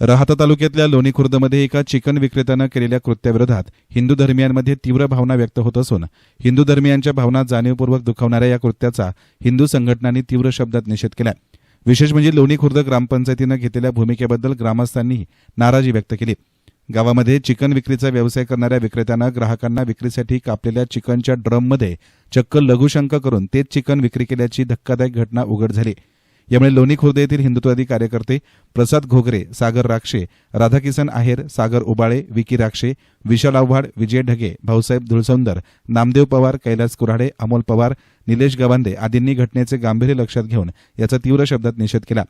राहता तालुक्यातल्या लोणी खुर्दमध्ये एका चिकन विक्रेत्यानं केलेल्या कृत्याविरोधात हिंदू धर्मियांमध्ये तीव्र भावना व्यक्त होत असून हिंदू धर्मियांच्या भावना जाणीवपूर्वक दुखावणाऱ्या या कृत्याचा हिंदू संघटनांनी तीव्र शब्दात निषेध केला. विशेष म्हणजे लोणी खुर्द ग्रामपंचायतीनं घेतलेल्या भूमिकेबद्दल ग्रामस्थांनी नाराजी व्यक्त केली. गावामध्ये चिकन विक्रीचा व्यवसाय करणाऱ्या विक्रेत्यानं ग्राहकांना विक्रीसाठी कापलेल्या चिकनच्या ड्रममध्ये चक्क लघुशंक करून तेच चिकन विक्री केल्याची धक्कादायक घटना उघड झाली. यामुळे लोणी खुर्द येथील हिंदुत्ववादी कार्यकर्ते प्रसाद घोगरे सागर राक्षे राधाकिसन आहेर सागर उबाळे विकी राक्षे विशाल आव्हाड विजय ढगे भाऊसाहेब धुळसौंदर नामदेव पवार कैलास कुऱ्हाडे अमोल पवार निलेश गवांदे आदींनी घटनेचे गांभीर्य लक्षात घेऊन याचा तीव्र शब्दात निषेध केला.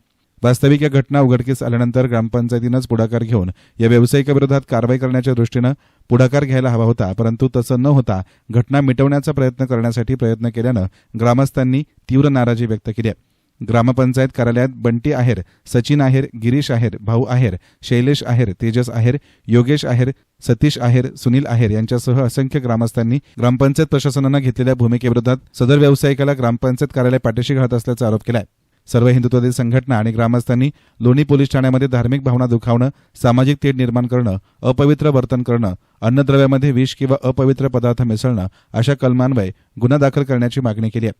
वास्तविक या घटना उघडकीस आल्यानंतर ग्रामपंचायतीनंच पुढाकार घेऊन या व्यावसायिकाविरोधात कारवाई करण्याच्या दृष्टीनं पुढाकार घ्यायला हवा होता परंतु तसं न होता घटना मिटवण्याचा प्रयत्न करण्यासाठी प्रयत्न केल्यानं ग्रामस्थांनी तीव्र नाराजी व्यक्त केली आहे. ग्रामपंचायत कार्यालयात बंटी आहेर सचिन आहेर गिरीश आहेर भाऊ आहेर शैलेश आहेर तेजस आहेर योगेश आहेर सतीश आहेर सुनील आहेर यांच्यासह असंख्य ग्रामस्थांनी ग्रामपंचायत प्रशासनानं घेतलेल्या भूमिकेविरोधात सदर व्यावसायिकाला ग्रामपंचायत कार्यालय पाठीशी घालत असल्याचा आरोप केलाय. सर्व हिंदुत्ववादी संघटना आणि ग्रामस्थांनी लोणी पोलीस ठाण्यामध्ये धार्मिक भावना दुखावणं सामाजिक तेढ निर्माण करणं अपवित्र वर्तन करणं अन्नद्रव्यामध्ये विष किंवा अपवित्र पदार्थ मिसळणं अशा कलमान्वये गुन्हा दाखल करण्याची मागणी केली आहे.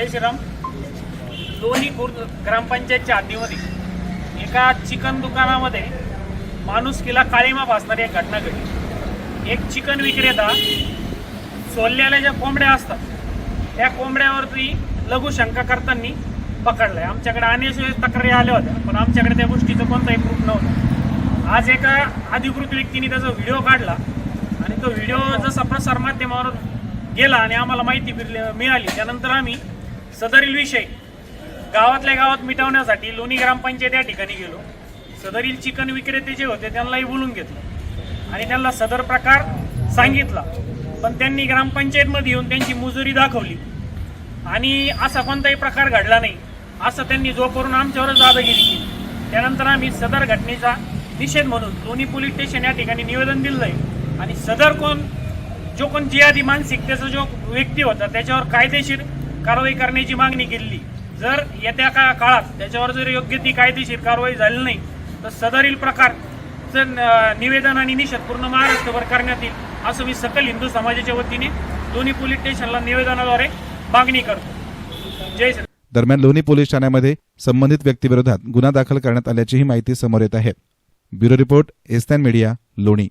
जय श्रीराम. लोणी खुर्द ग्रामपंचायतच्या हद्दीमध्ये एका चिकन दुकानामध्ये माणुसकीला काळीमा भासणारी एक घटना घडली. एक चिकन विक्रेता सोललेल्या ज्या कोंबड्या असतात त्या कोंबड्यावरती लघुशंका करताना पकडलाय. आमच्याकडे अनेक तक्रारी आल्या होत्या पण आमच्याकडे त्या गोष्टीचं कोणताही प्रूफ नव्हतं. आज एका अधिकृत व्यक्तीने त्याचा व्हिडिओ काढला आणि तो व्हिडिओ जसा प्रसारमाध्यमावर गेला आणि आम्हाला माहिती फिरली- मिळाली त्यानंतर आम्ही सदरील विषय गावातल्या गावात मिटवण्यासाठी लोणी ग्रामपंचायत या ठिकाणी गेलो. सदरील चिकन विक्रेते जे होते त्यांनाही बोलून घेतलं. आणि त्यांना सदर प्रकार सांगितला. पण त्यांनी ग्रामपंचायतमध्ये येऊन त्यांची मुजुरी दाखवली. आणि असा कोणताही प्रकार घडला नाही. असं त्यांनी जो करून आमच्यावरच दादागिरी केली. त्यानंतर आम्ही सदर घटनेचा निषेध म्हणून लोणी पोलीस स्टेशन या ठिकाणी निवेदन दिलं आहे. आणि सदर कोण जो कोण मानसिक मानसिकतेचा जो व्यक्ती होता त्याच्यावर कायदेशीर कारवाई करण्याची मागणी केली जर येत्या का काळात त्याच्यावर जर योग्य ती कायदेशीर कारवाई झाली नाही तर सदरील प्रकारचं निवेदन आणि निषेध पूर्ण महाराष्ट्रभर करण्यात येईल असं मी सकल हिंदू समाजाच्या वतीने दोन्ही पोलीस स्टेशनला निवेदनाद्वारे मागणी करतो. जय श्री दरम्यान लोणी पोलीस ठाण्यामध्ये संबंधित व्यक्तीविरोधात गुन्हा दाखल करण्यात आल्याचीही माहिती समोर येत आहे. ब्युरो रिपोर्ट एस्तान मीडिया लोणी.